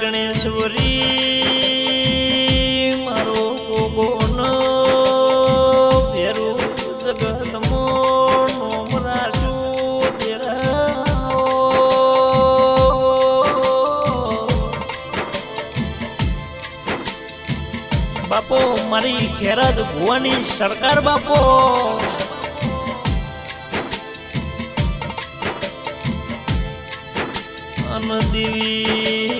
ગણેશ્વરી મારો કોનો ફેરું જગત મોનો મરાશુ બાપો મારી ખેરાજ ભુવાની સરકાર બાપો. અનદેવી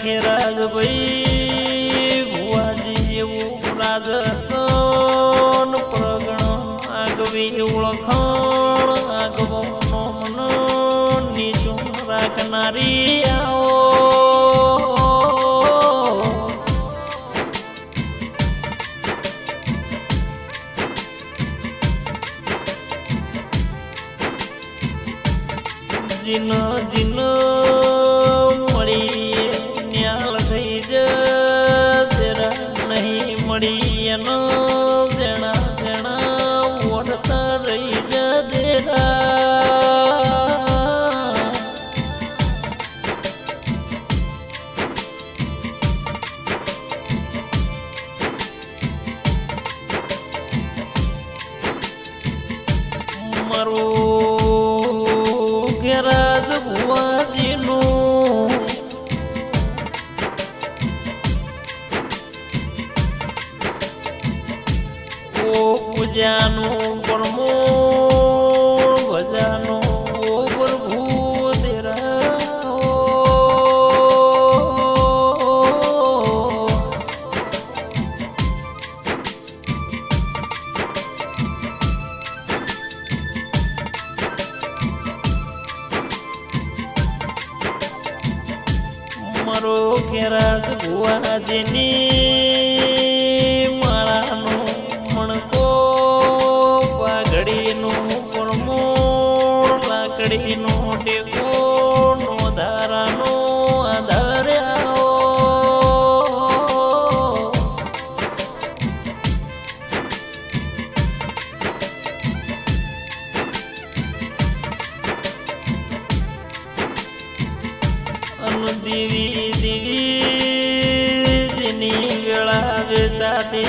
રાખે રાજભાઈ no મારો ખેરાજ ભુવાજીની માળાનો મણકો પાઘડીનું પણ મૂળ લાકડીનો ટેકો નો ધારાનો આધારે દેવી આવે સાથે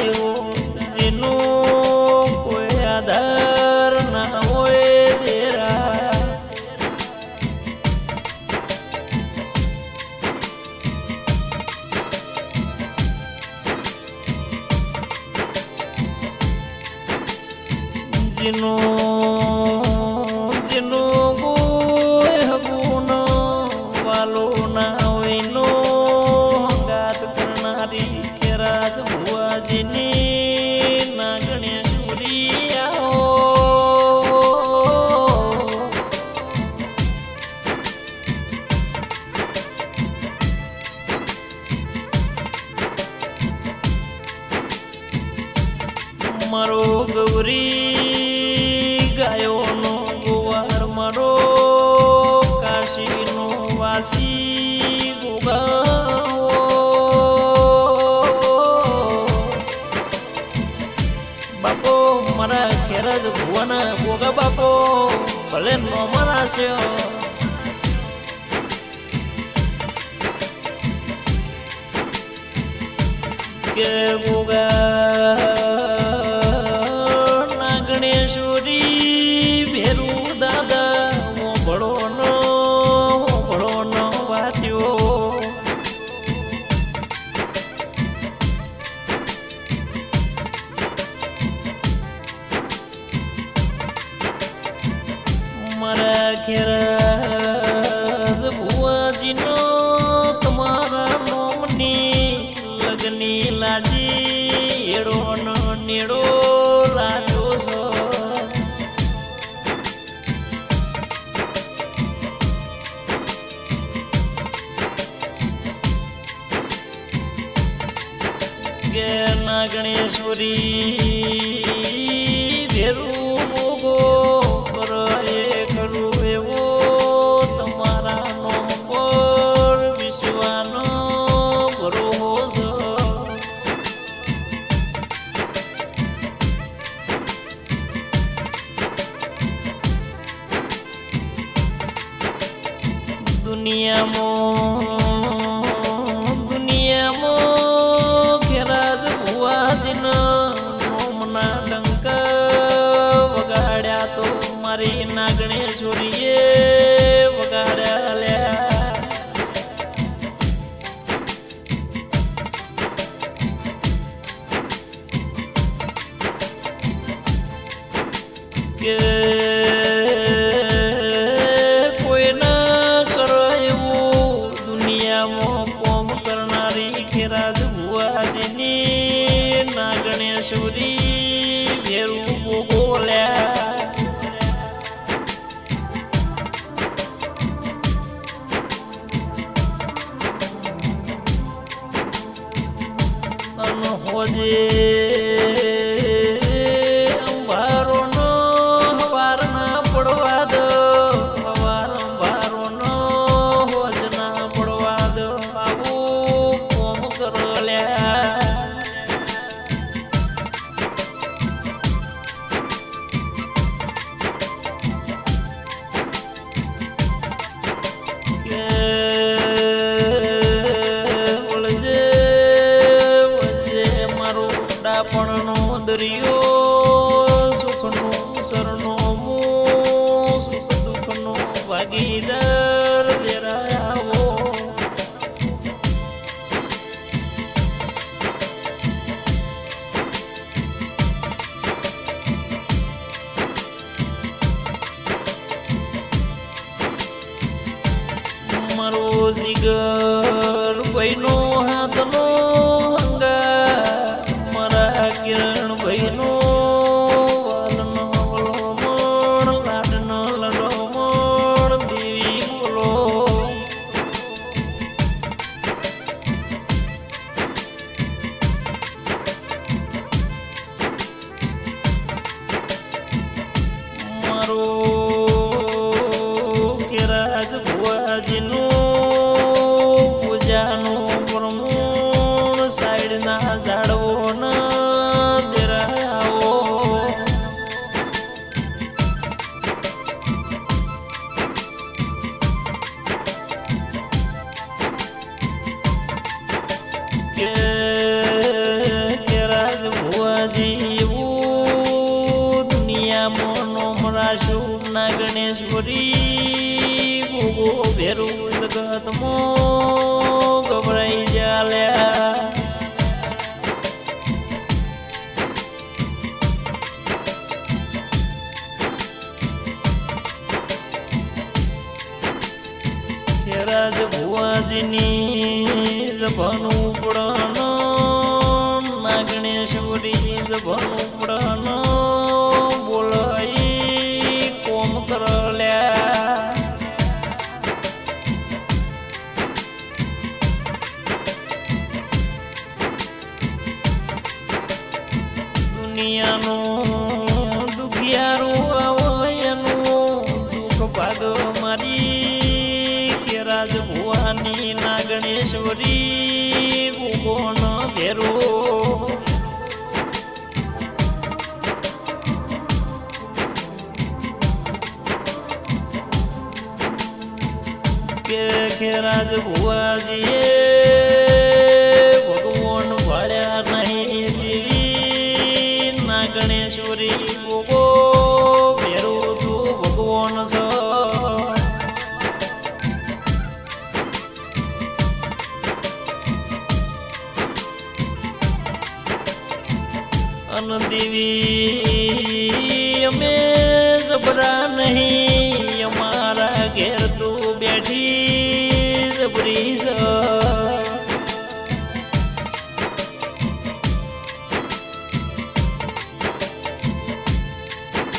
વાસી બાપો મારા ઘેર જ ભુવન બાપો ભલે નો મનાશ્યો કે ભોગા ગણેશ્વરી ભેરું કરે કરું તમારા નો પર વિશ્વાનો ભરોસો. દુનિયામાં રાજ ભુવાજીની જભાનું ઉપડાનો ના ગણેશ્વરી જભાનું રાજ ભુવાની ના ગણેશ્વરી ભૂગોન ભેરો. કે રાજ ભુવાજીએ અન દેવી. અમે જબરા નહીં, અમારા ઘેર તું બેઠી જબરી સ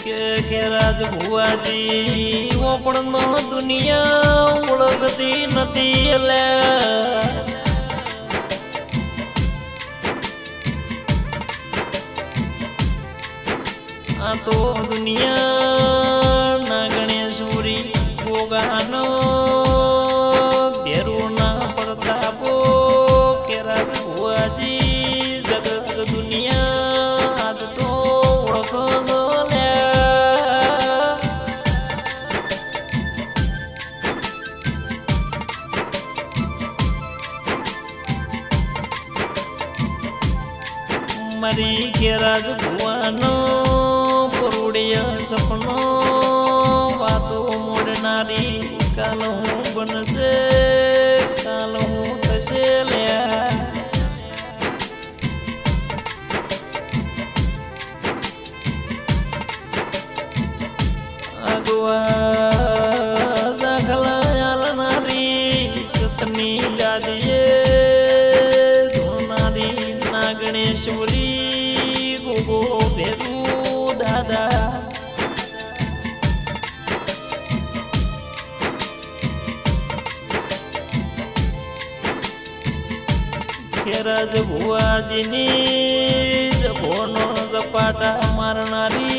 કે કે રાજ ભુવાજી ઓપણ નો દુનિયા ઓળખતી નથી એટલે તો દુનિયા ના ગણેશ્વરી ભોગાનો ભેરું ના પ્રતાપો કે રાજ ભુવાજી જગત દુનિયા આજ તો ઓળખો છો મારી ઘેરાજ ભુવાનો પરોડિય સપનો વાતો મોડનારી કાલ હું બનશે કાલ હું થશે લ્યા. આગવા ખેરાજ ભુવાજીની જભોનો ઝપાટા મારનારી